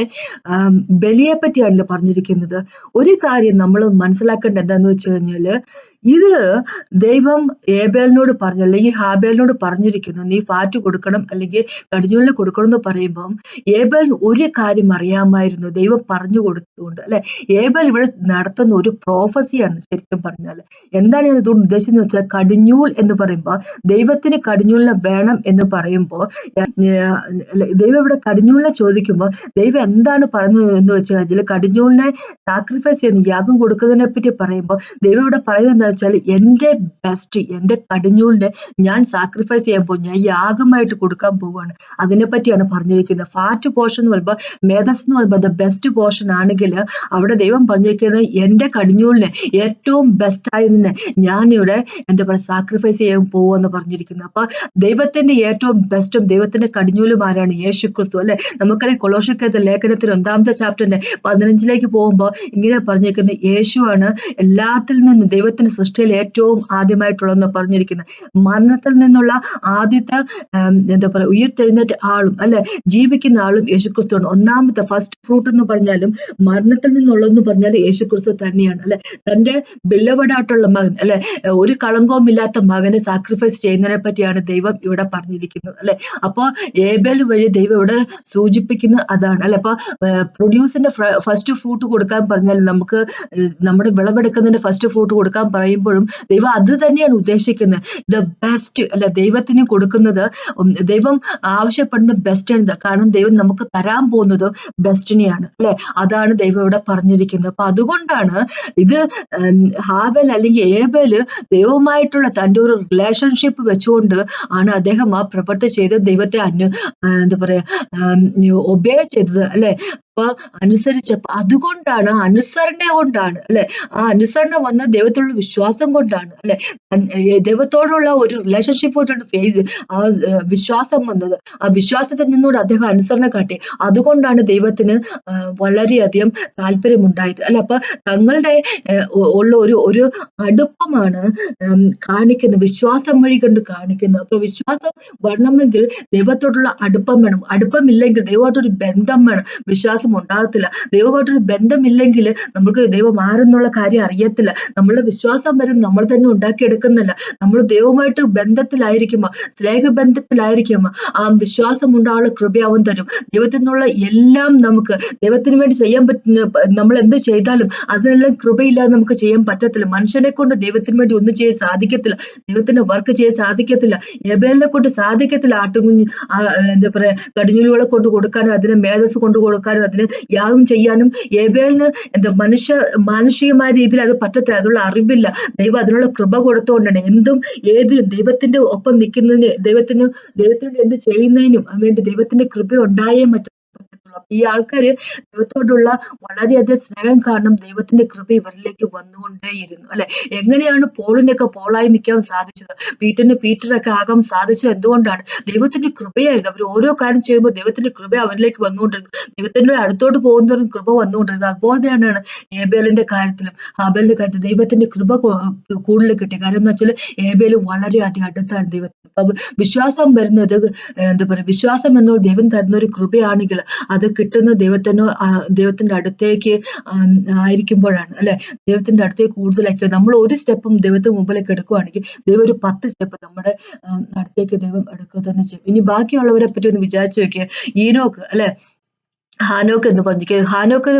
ബലിയെ പറ്റിയാണല്ലോ പറഞ്ഞിരിക്കുന്നത്. ഒരു കാര്യം നമ്മൾ മനസ്സിലാക്കേണ്ട എന്താന്ന് വെച്ച് കഴിഞ്ഞാൽ ഇത് ദൈവം ഏബേലിനോട് പറഞ്ഞു അല്ലെങ്കിൽ ഹാബേലിനോട് പറഞ്ഞിരിക്കുന്നു നീ ഫാറ്റ് കൊടുക്കണം അല്ലെങ്കിൽ കടിഞ്ഞൂലിന് കൊടുക്കണം എന്ന് പറയുമ്പം ഏബേലിന് ഒരു കാര്യം അറിയാമായിരുന്നു ദൈവം പറഞ്ഞു കൊടുത്തുകൊണ്ട്. അല്ലെ? ഏബേൽ ഇവിടെ നടത്തുന്ന ഒരു പ്രോഫസിയാണ് ശരിക്കും പറഞ്ഞാൽ എന്താണ് ഞാൻ ഇതുകൊണ്ട് ഉദ്ദേശിച്ചെന്ന് വെച്ചാൽ കടിഞ്ഞൂൽ എന്ന് പറയുമ്പോൾ ദൈവത്തിന് കടിഞ്ഞൂലിനെ വേണം എന്ന് പറയുമ്പോൾ ദൈവം ഇവിടെ കടിഞ്ഞൂലിനെ ചോദിക്കുമ്പോൾ ദൈവം എന്താണ് പറയുന്നത് എന്ന് വെച്ചാൽ കടിഞ്ഞൂലിനെ സാക്രിഫൈസ് ചെയ്യുന്ന യാഗം കൊടുക്കുന്നതിനെ പറ്റി പറയുമ്പോൾ ദൈവം ഇവിടെ പറയുന്നത് വെച്ചാൽ എന്റെ ബെസ്റ്റ് എന്റെ കടിഞ്ഞൂലിനെ ഞാൻ സാക്രിഫൈസ് ചെയ്യാൻ പോകും. ഞാൻ യാഗമായിട്ട് കൊടുക്കാൻ പോവുകയാണ്. അതിനെ പറ്റിയാണ് പറഞ്ഞിരിക്കുന്നത്. ഫാറ്റ് പോർഷൻ എന്ന് പറയുമ്പോൾ മേധസ് എന്ന് പറയുമ്പോൾ ദ ബെസ്റ്റ് പോർഷൻ ആണെങ്കിൽ അവിടെ ദൈവം പറഞ്ഞിരിക്കുന്നത് എന്റെ കടിഞ്ഞൂലിനെ ഏറ്റവും ബെസ്റ്റ് ആയതിനെ ഞാനിവിടെ എന്താ പറയുക സാക്രിഫൈസ് ചെയ്യാൻ പോവുമെന്ന് പറഞ്ഞിരിക്കുന്നത് അപ്പോൾ ദൈവത്തിന്റെ ഏറ്റവും ബെസ്റ്റും ദൈവത്തിന്റെ കടിഞ്ഞൂലും ആരാണ്? യേശു ക്രിസ്തു അല്ലെ? നമുക്കറിയാം കൊളോഷക്കത്തെ ലേഖനത്തിൽ ഒന്നാമത്തെ ചാപ്റ്ററിന്റെ പതിനഞ്ചിലേക്ക് പോകുമ്പോൾ ഇങ്ങനെ പറഞ്ഞിരിക്കുന്നത് യേശുവാണ് എല്ലാത്തിൽ നിന്നും ദൈവത്തിന്റെ സൃഷ്ടിയിൽ ഏറ്റവും ആദ്യമായിട്ടുള്ളതെന്ന് പറഞ്ഞിരിക്കുന്നത്. മരണത്തിൽ നിന്നുള്ള ആദ്യത്തെ എന്താ പറയുക ഉയർത്തെഴുന്നേറ്റ ആളും അല്ലെ? ജീവിക്കുന്ന ആളും യേശുക്രിസ്തുവാണ്. ഒന്നാമത്തെ ഫസ്റ്റ് ഫ്രൂട്ട് എന്ന് പറഞ്ഞാലും മരണത്തിൽ നിന്നുള്ളതെന്ന് പറഞ്ഞാൽ യേശുക്രിസ്തു തന്നെയാണ് അല്ലെ? തന്റെ ബില്ലവടായിട്ടുള്ള മകൻ അല്ലെ? ഒരു കളങ്കവും ഇല്ലാത്ത മകനെ സാക്രിഫൈസ് ചെയ്യുന്നതിനെ പറ്റിയാണ് ദൈവം ഇവിടെ പറഞ്ഞിരിക്കുന്നത് അല്ലെ? അപ്പോൾ ഏബേൽ വഴി ദൈവം ഇവിടെ സൂചിപ്പിക്കുന്ന അതാണ് അല്ലെ? അപ്പൊ പ്രൊഡ്യൂസിന്റെ ഫസ്റ്റ് ഫ്രൂട്ട് കൊടുക്കാൻ പറഞ്ഞാൽ നമുക്ക് നമ്മുടെ വിളവെടുക്കുന്നതിന്റെ ഫസ്റ്റ് ഫ്രൂട്ട് കൊടുക്കാൻ പറയുമ്പോഴും ദൈവം അത് തന്നെയാണ് ഉദ്ദേശിക്കുന്നത്. ദ ബെസ്റ്റ് അല്ല ദൈവത്തിന് കൊടുക്കുന്നത് ദൈവം ആവശ്യപ്പെടുന്ന ബെസ്റ്റ് ആണ്. കാരണം ദൈവം നമുക്ക് തരാൻ പോകുന്നത് ബെസ്റ്റിനെയാണ് അല്ലെ? അതാണ് ദൈവം ഇവിടെ പറഞ്ഞിരിക്കുന്നത്. അപ്പൊ അതുകൊണ്ടാണ് ഇത് ഹാബൽ അല്ലെങ്കിൽ ഏബൽ ദൈവവുമായിട്ടുള്ള തന്റെ ഒരു റിലേഷൻഷിപ്പ് വെച്ചുകൊണ്ട് ആണ് അദ്ദേഹം ആ പ്രവൃത്തി ചെയ്ത് ദൈവത്തെ അന്വ എന്താ പറയാ ഒബേ ചെയ്തത്. അല്ലെ? അപ്പൊ അനുസരിച്ചപ്പോ അതുകൊണ്ടാണ് അനുസരണ കൊണ്ടാണ് അല്ലെ? ആ അനുസരണ വന്ന ദൈവത്തിലുള്ള വിശ്വാസം കൊണ്ടാണ് അല്ലെ? ദൈവത്തോടുള്ള ഒരു റിലേഷൻഷിപ്പ് കൊണ്ടാണ് ഫെയ്ത് ആ വിശ്വാസം വന്നത്. ആ വിശ്വാസത്തിൽ നിന്നുകൂടെ അദ്ദേഹം അനുസരണ കാട്ടി. അതുകൊണ്ടാണ് ദൈവത്തിന് വളരെയധികം താല്പര്യമുണ്ടായത്. അല്ല അപ്പൊ തങ്ങളുടെ ഉള്ള ഒരു ഒരു അടുപ്പമാണ് കാണിക്കുന്നത് വിശ്വാസം വഴി കൊണ്ട് കാണിക്കുന്നത്. അപ്പൊ വിശ്വാസം വരണമെങ്കിൽ ദൈവത്തോടുള്ള അടുപ്പം വേണം. അടുപ്പമില്ലെങ്കിൽ ദൈവമായിട്ടൊരു ബന്ധം വേണം. വിശ്വാസം ഉണ്ടാകത്തില്ല. ദൈവമായിട്ടൊരു ബന്ധമില്ലെങ്കിൽ നമുക്ക് ദൈവം ആരെന്നുള്ള കാര്യം അറിയത്തില്ല. നമ്മളുടെ വിശ്വാസം വരും നമ്മൾ തന്നെ ഉണ്ടാക്കിയെടുക്കുന്നില്ല നമ്മൾ ദൈവമായിട്ട് ബന്ധത്തിലായിരിക്കുമ്പോൾ സ്നേഹബന്ധത്തിലായിരിക്കുമ്പോൾ ആ വിശ്വാസം ഉണ്ടാകാനുള്ള കൃപ അവൻ തരും. ദൈവത്തിൽ നിന്നുള്ള എല്ലാം നമുക്ക് ദൈവത്തിന് വേണ്ടി ചെയ്യാൻ പറ്റുന്ന നമ്മൾ എന്ത് ചെയ്താലും അതിനെല്ലാം കൃപയില്ലാതെ നമുക്ക് ചെയ്യാൻ പറ്റത്തില്ല. മനുഷ്യനെ കൊണ്ട് ദൈവത്തിന് വേണ്ടി ഒന്നും ചെയ്യാൻ സാധിക്കത്തില്ല. ദൈവത്തിന്റെ വർക്ക് ചെയ്യാൻ സാധിക്കത്തില്ല. എബേലിനെ കൊണ്ട് സാധിക്കത്തില്ല ആട്ടുകുഞ്ഞ് എന്താ പറയാ കടിഞ്ഞൂലുകളെ കൊണ്ട് കൊടുക്കാനും അതിനെ മേധസ് കൊണ്ട് കൊടുക്കാനും അതിന് യാഗം ചെയ്യാനും ഏബേലിന് എന്താ മനുഷ്യ മാനുഷികമായ രീതിയിൽ അത് പറ്റത്തില്ല അതിനുള്ള അറിവില്ല. ദൈവം അതിനുള്ള കൃപ കൊടുത്തുകൊണ്ടാണ് എന്തും ഏതിനും ദൈവത്തിന്റെ ഒപ്പം നിൽക്കുന്നതിന് ദൈവത്തിന് ദൈവത്തിന് എന്ത് ചെയ്യുന്നതിനും അതിനുവേണ്ടി ദൈവത്തിന്റെ കൃപ ഉണ്ടായേ പറ്റ- പറ്റത്തുള്ളൂ അപ്പൊ ഈ ആൾക്കാര് ദൈവത്തോടുള്ള വളരെയധികം സ്നേഹം കാരണം ദൈവത്തിന്റെ കൃപ ഇവരിലേക്ക് വന്നുകൊണ്ടേയിരുന്നു. അല്ലെ? എങ്ങനെയാണ് പോളിനൊക്കെ പോളായി നിൽക്കാൻ സാധിച്ചത്? പീറ്ററിന് പീറ്ററൊക്കെ ആകാൻ സാധിച്ചത് എന്തുകൊണ്ടാണ്? ദൈവത്തിന്റെ കൃപയായിരുന്നു. അവർ ഓരോ കാര്യം ചെയ്യുമ്പോൾ ദൈവത്തിന്റെ കൃപ അവരിലേക്ക് വന്നുകൊണ്ടിരുന്നു. ദൈവത്തിന്റെ അടുത്തോട്ട് പോകുന്നവരും കൃപ വന്നുകൊണ്ടിരുന്നത് അതുപോലെ തന്നെയാണ് ഏബേലിന്റെ കാര്യത്തിലും. ഹാബേലിന്റെ കാര്യത്തിലും ദൈവത്തിന്റെ കൃപ കൂടുതൽ കിട്ടി. കാരണം എന്ന് വെച്ചാൽ ഏബേൽ വളരെയധികം അടുത്താണ് ദൈവത്തിന്. അപ്പൊ വിശ്വാസം വരുന്നത് എന്താ പറയുക വിശ്വാസം എന്നൊരു ദൈവം തരുന്ന ഒരു കൃപയാണെങ്കിൽ ആ അത് കിട്ടുന്ന ദൈവത്തിനോ ദൈവത്തിന്റെ അടുത്തേക്ക് ആയിരിക്കുമ്പോഴാണ് അല്ലെ? ദൈവത്തിന്റെ അടുത്തേക്ക് കൂടുതലായിരിക്കും. നമ്മൾ ഒരു സ്റ്റെപ്പും ദൈവത്തിന് മുമ്പിലേക്ക് എടുക്കുവാണെങ്കിൽ ദൈവം ഒരു പത്ത് സ്റ്റെപ്പ് നമ്മുടെ അടുത്തേക്ക് ദൈവം എടുക്കുക തന്നെ ചെയ്യും. ഇനി ബാക്കിയുള്ളവരെ പറ്റി ഒന്ന് വിചാരിച്ചു നോക്കിയ. ഈനോക്ക് അല്ലെ? ഹാനോക്ക് എന്ന് പറഞ്ഞിരിക്കുന്നത് ഹാനോക്ക്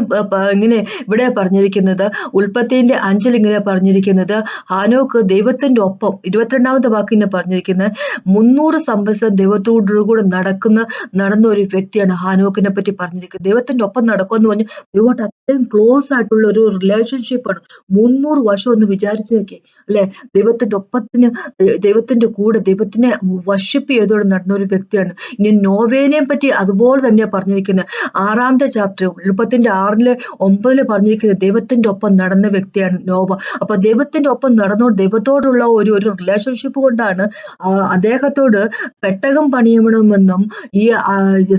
ഇങ്ങനെ ഇവിടെ പറഞ്ഞിരിക്കുന്നത് ഉൽപ്പത്തിന്റെ അഞ്ചിൽ ഇങ്ങനെ പറഞ്ഞിരിക്കുന്നത് ഹാനോക്ക് ദൈവത്തിന്റെ ഒപ്പം ഇരുപത്തിരണ്ടാമത്തെ വാക്കിനെ പറഞ്ഞിരിക്കുന്നത് മുന്നൂറ് സംവത്സരം ദൈവത്തോടുകൂടെ നടക്കുന്ന നടന്ന ഒരു വ്യക്തിയാണ് ഹാനോക്കിനെ പറ്റി പറഞ്ഞിരിക്കുന്നത്. ദൈവത്തിന്റെ ഒപ്പം നടക്കുക എന്ന് പറഞ്ഞു ദൈവമായിട്ട് അത്രയും ക്ലോസ് ആയിട്ടുള്ള ഒരു റിലേഷൻഷിപ്പാണ് മുന്നൂറ് വർഷം ഒന്ന് വിചാരിച്ചു നോക്കി അല്ലെ? ദൈവത്തിന്റെ ഒപ്പത്തിന് ദൈവത്തിന്റെ കൂടെ ദൈവത്തിനെ വർഷിപ്പ് ചെയ്തോടെ നടന്ന ഒരു വ്യക്തിയാണ്. ഇനി നോവേനെയും പറ്റി അതുപോലെ തന്നെയാണ് പറഞ്ഞിരിക്കുന്നത്. ആറാമത്തെ ചാപ്റ്റർ എളുപ്പത്തിന്റെ ആറിൽ ഒമ്പതിൽ പറഞ്ഞിരിക്കുന്നത് ദൈവത്തിന്റെ ഒപ്പം നടന്ന വ്യക്തിയാണ് നോവ അപ്പൊ ദൈവത്തിന്റെ ഒപ്പം നടന്നോ ദൈവത്തോടുള്ള ഒരു ഒരു റിലേഷൻഷിപ്പ് കൊണ്ടാണ് അദ്ദേഹത്തോട് പെട്ടകം പണിയണമെന്നും ഈ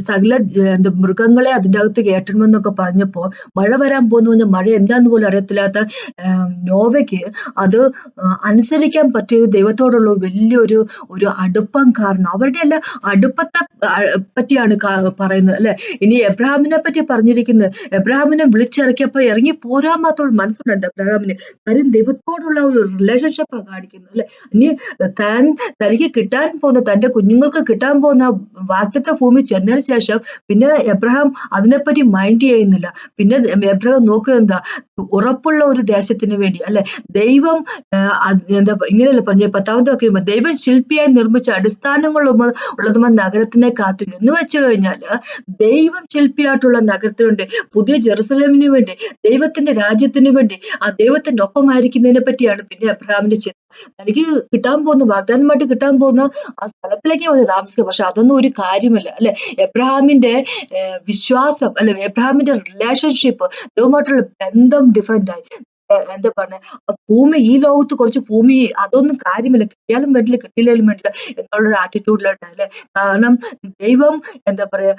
സകല എന്താ മൃഗങ്ങളെ അതിന്റെ അകത്ത് കയറ്റണമെന്നൊക്കെ പറഞ്ഞപ്പോൾ മഴ വരാൻ പോകുന്ന പറഞ്ഞാൽ മഴ എന്താന്ന് പോലും അറിയത്തില്ലാത്ത നോവയ്ക്ക് അത് അനുസരിക്കാൻ പറ്റിയത് ദൈവത്തോടുള്ള വലിയൊരു ഒരു അടുപ്പം കാരണം. അവരുടെ എല്ലാം അടുപ്പത്തെ പറ്റിയാണ് പറയുന്നത് അല്ലെ? ഇനി എബ്രഹാം എബ്രഹാമിനെ പറ്റി പറഞ്ഞിരിക്കുന്നത് എബ്രഹാമിനെ വിളിച്ചിറക്കിയപ്പോൾ ഇറങ്ങി പോരാൻ മാത്രമുള്ള മനസ്സുണ്ട് എബ്രഹാമിന് കാര്യം ദൈവത്തോടുള്ള ഒരു റിലേഷൻഷിപ്പാണ് കാണിക്കുന്നത് അല്ലെ? ഇനി താൻ തനിക്ക് കിട്ടാൻ പോകുന്ന തന്റെ കുഞ്ഞുങ്ങൾക്ക് കിട്ടാൻ പോകുന്ന വാക്യത്തെ ഭൂമി ചെന്നതിന് ശേഷം പിന്നെ എബ്രഹാം അതിനെപ്പറ്റി മൈൻഡ് ചെയ്യുന്നില്ല. പിന്നെ എബ്രഹാം നോക്കുക എന്താ? ഉറപ്പുള്ള ഒരു ദേശത്തിന് വേണ്ടി അല്ലെ? ദൈവം എന്താ ഇങ്ങനെയല്ല പറഞ്ഞ? പത്താമത്തെ വാക്യം ദൈവം ശില്പിയായി നിർമ്മിച്ച അടിസ്ഥാനങ്ങളുള്ള ഉള്ളതുമായ നഗരത്തിനെ കാത്തിരുന്നു എന്ന് വെച്ചു കഴിഞ്ഞാൽ ദൈവം ശില്പിയായി ആയിട്ടുള്ള നഗരത്തിന് വേണ്ടി പുതിയ ജെറുസലേമിന് വേണ്ടി ദൈവത്തിന്റെ രാജ്യത്തിന് വേണ്ടി ആ ദൈവത്തിന്റെ ഒപ്പമായിരിക്കുന്നതിനെ പറ്റിയാണ് പിന്നെ അബ്രഹാമിന്റെ ചിന്ത. തനിക്ക് കിട്ടാൻ പോകുന്ന വാഗ്ദാനമായിട്ട് കിട്ടാൻ പോകുന്ന ആ സ്ഥലത്തിലേക്ക് വന്ന് താമസിക്കുക. പക്ഷെ അതൊന്നും ഒരു കാര്യമല്ല അല്ലെ? എബ്രഹാമിന്റെ വിശ്വാസം അല്ലെ? എബ്രഹാമിന്റെ റിലേഷൻഷിപ്പ് ദൈവമായിട്ടുള്ള ബന്ധം ഡിഫറെന്റ് ആയി. എന്താ പറഞ്ഞ? ഭൂമി ഈ ലോകത്ത് കുറച്ച് ഭൂമി അതൊന്നും കാര്യമില്ല. കിട്ടിയാലും പറ്റില്ല കിട്ടിയില്ലാലും പറ്റില്ല എന്നുള്ളൊരു ആറ്റിറ്റ്യൂഡിലോട്ട് അല്ലെ? കാരണം ദൈവം എന്താ പറയാ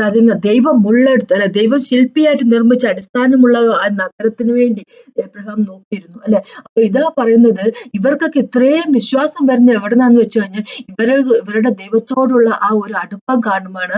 തരുന്ന ദൈവം ഉള്ളെടുത്ത് അല്ലെ? ദൈവം ശില്പിയായിട്ട് നിർമ്മിച്ച അടിസ്ഥാനമുള്ള ആ നഗരത്തിന് വേണ്ടി എബ്രഹാം നോക്കിയിരുന്നു അല്ലെ? അപ്പൊ ഇതാ പറയുന്നത് ഇവർക്കൊക്കെ ഇത്രയും വിശ്വാസം വരുന്നത് എവിടെന്നാന്ന് വെച്ച് കഴിഞ്ഞാൽ ഇവരെ ഇവരുടെ ദൈവത്തോടുള്ള ആ ഒരു അടുപ്പം കാണുമാണ്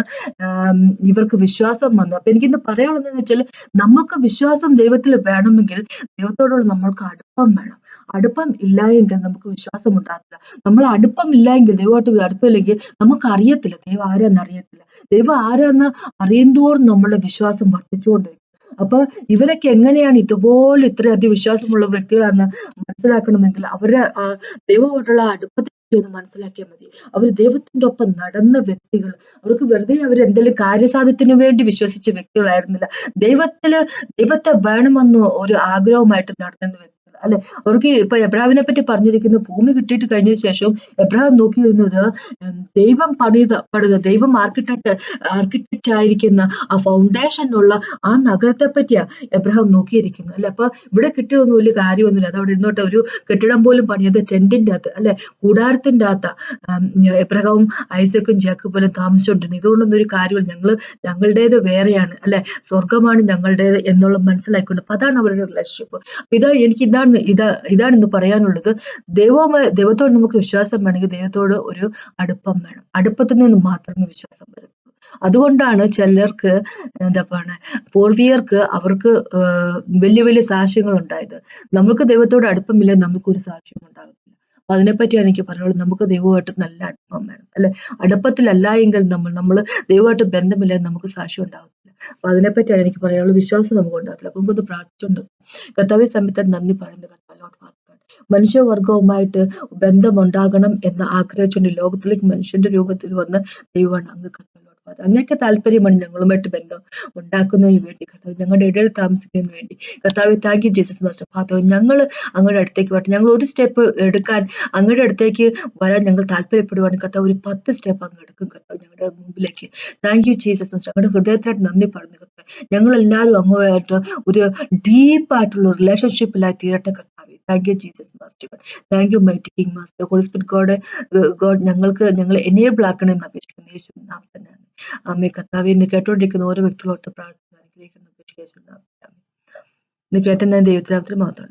ഇവർക്ക് വിശ്വാസം വന്നു അപ്പൊ എനിക്കിന്ന് പറയാനുള്ളതെന്ന് വെച്ചാൽ നമുക്ക് വിശ്വാസം ദൈവത്തിൽ വേണമെങ്കിൽ ദൈവത്തോടുള്ള നമ്മൾക്ക് അടുപ്പം വേണം. അടുപ്പം ഇല്ല എങ്കിൽ നമുക്ക് വിശ്വാസം ഉണ്ടാകില്ല നമ്മൾ അടുപ്പം ഇല്ല എങ്കിൽ ദൈവമായിട്ട് അടുപ്പമില്ലെങ്കിൽ നമുക്ക് അറിയത്തില്ല. ദൈവം ആരാന്ന് അറിയത്തില്ല. ദൈവം ആരാന്ന് അറിയുന്തോറും നമ്മളുടെ വിശ്വാസം വർദ്ധിച്ചുകൊണ്ടിരിക്കും. അപ്പൊ ഇവരൊക്കെ എങ്ങനെയാണ് ഇതുപോലെ ഇത്രയധികം വിശ്വാസമുള്ള വ്യക്തികളാണെന്ന് മനസ്സിലാക്കണമെങ്കിൽ അവരുടെ ദൈവമായിട്ടുള്ള അടുപ്പത്തെ ഒന്ന് മനസ്സിലാക്കിയാൽ മതി. അവർ ദൈവത്തിന്റെ ഒപ്പം നടന്ന വ്യക്തികൾ അവർക്ക് വെറുതെ അവർ എന്തെങ്കിലും കാര്യസാധ്യത്തിന് വേണ്ടി വിശ്വസിച്ച വ്യക്തികളായിരുന്നില്ല. ദൈവത്തിൽ ദൈവത്തെ വേണമെന്ന് ഒരു ആഗ്രഹവുമായിട്ട് നടന്നിരുന്ന വ്യക്തി അല്ലെ? അവർക്ക് ഇപ്പൊ എബ്രാഹിമിനെ പറ്റി പറഞ്ഞിരിക്കുന്ന ഭൂമി കിട്ടിയിട്ട് കഴിഞ്ഞ ശേഷം എബ്രാഹിം നോക്കിയിരുന്നത് ദൈവം പണിത പണിത ദൈവം ആർക്കിടെക്ട് ആർക്കിടെക്റ്റ് ആയിരിക്കുന്ന ആ ഫൗണ്ടേഷനുള്ള ആ നഗരത്തെ പറ്റിയാ എബ്രഹാം നോക്കിയിരിക്കുന്നത് അല്ലെ? അപ്പൊ ഇവിടെ കിട്ടിയൊന്നും വലിയ കാര്യമൊന്നുമില്ല. അത് അവിടെ ഇരുന്നോട്ടെ ഒരു കെട്ടിടം പോലും പണിയത് ടെന്റിന്റെ അകത്ത് അല്ലെ? കൂടാരത്തിന്റെ അകത്ത് എബ്രഹാവും ഐസക്കും ജാക്കബലും താമസിച്ചുകൊണ്ടിരുന്നു ഇതുകൊണ്ടൊന്നും ഒരു കാര്യമില്ല. ഞങ്ങൾ ഞങ്ങളുടേത് വേറെയാണ് അല്ലെ? സ്വർഗമാണ് ഞങ്ങളുടേത് എന്നുള്ള മനസ്സിലാക്കിക്കൊണ്ട്. അപ്പൊ അതാണ് അവരുടെ റിലേഷൻഷിപ്പ് ഇതാ എനിക്ക് ഇതാണ് ഇതാ ഇതാണ് ഇന്ന് പറയാനുള്ളത് ദൈവവുമായി ദൈവത്തോട് നമുക്ക് വിശ്വാസം വേണമെങ്കിൽ ദൈവത്തോട് ഒരു അടുപ്പം വേണം. അടുപ്പത്തിൽ നിന്ന് മാത്രമേ വിശ്വാസം വരൂ അതുകൊണ്ടാണ് ചിലർക്ക് എന്താ പറയുക പൂർവികർക്ക് അവർക്ക് വലിയ വലിയ സാക്ഷ്യങ്ങൾ ഉണ്ടായത്. നമുക്ക് ദൈവത്തോട് അടുപ്പമില്ല നമുക്കൊരു സാക്ഷ്യം ഉണ്ടാകത്തില്ല. അപ്പൊ അതിനെപ്പറ്റിയാണ് എനിക്ക് പറയുള്ളത് നമുക്ക് ദൈവമായിട്ട് നല്ല അടുപ്പം വേണം. അല്ലെ? അടുപ്പത്തിലല്ല എങ്കിൽ നമ്മൾ നമ്മൾ ദൈവമായിട്ട് ബന്ധമില്ല നമുക്ക് സാക്ഷ്യം ഉണ്ടാകും അപ്പൊ അതിനെപ്പറ്റിയാണ് എനിക്ക് പറയാനുള്ള വിശ്വാസം നമുക്ക് ഉണ്ടാകത്തില്ല അപ്പൊ നമുക്കൊന്ന് പ്രാർത്ഥിച്ചുണ്ട് കർത്താവ്യ സമയത്ത് നന്ദി പറയുന്നത് മനുഷ്യവർഗവുമായിട്ട് ബന്ധമുണ്ടാകണം എന്ന് ആഗ്രഹിച്ചുകൊണ്ട് ലോകത്തിലേക്ക് മനുഷ്യന്റെ രൂപത്തിൽ വന്ന് ദൈവമാണ് അങ്ങ് കർത്താവ് അങ്ങനെയൊക്കെ താല്പര്യമാണ് ഞങ്ങളുമായിട്ട് ബന്ധം ഉണ്ടാക്കുന്നതിന് വേണ്ടി കർത്താവ് ഞങ്ങളുടെ ഇടയിൽ താമസിക്കുന്നതിന് വേണ്ടി. കർത്താവ് thank you Jesus master father ഞങ്ങൾ അങ്ങയുടെ അടുത്തേക്ക് വരട്ടെ. ഞങ്ങൾ ഒരു സ്റ്റെപ്പ് എടുക്കാൻ അങ്ങയുടെ അടുത്തേക്ക് വരാൻ ഞങ്ങൾ താല്പര്യപ്പെടുവാണ്. കർത്താവ് ഒരു പത്ത് സ്റ്റെപ്പ് അങ്ങ് എടുക്കും. കർത്താവ് ഞങ്ങളുടെ മുമ്പിലേക്ക്. താങ്ക് യു ജീസസ് മാസ്റ്റർ ഞങ്ങളുടെ ഹൃദയത്തിനായിട്ട് നന്ദി പറഞ്ഞു കർത്താവ്. ഞങ്ങൾ എല്ലാവരും അങ്ങുമായിട്ട് ഒരു ഡീപ്പായിട്ടുള്ള റിലേഷൻഷിപ്പിലായി തീരട്ടെ thank you Jesus master God thank you my king master Holy Spirit God God ഞങ്ങൾക്ക് ഞങ്ങൾ എനേബിൾ ആക്കണമെന്ന് അപേക്ഷിക്കുന്നു. യേശു നാം തന്നെയാണ് അമ്മേ കർത്താവ് ഇന്ന് കേട്ടോണ്ടിരിക്കുന്ന ഓരോ വ്യക്തികളോട്ട് പ്രാർത്ഥന അനുഗ്രഹിക്കുന്ന. അപേക്ഷിക്കുന്നു ഇന്ന് കേട്ടെന്ന ദൈവത്തിനാമത്തിൽ മാത്രം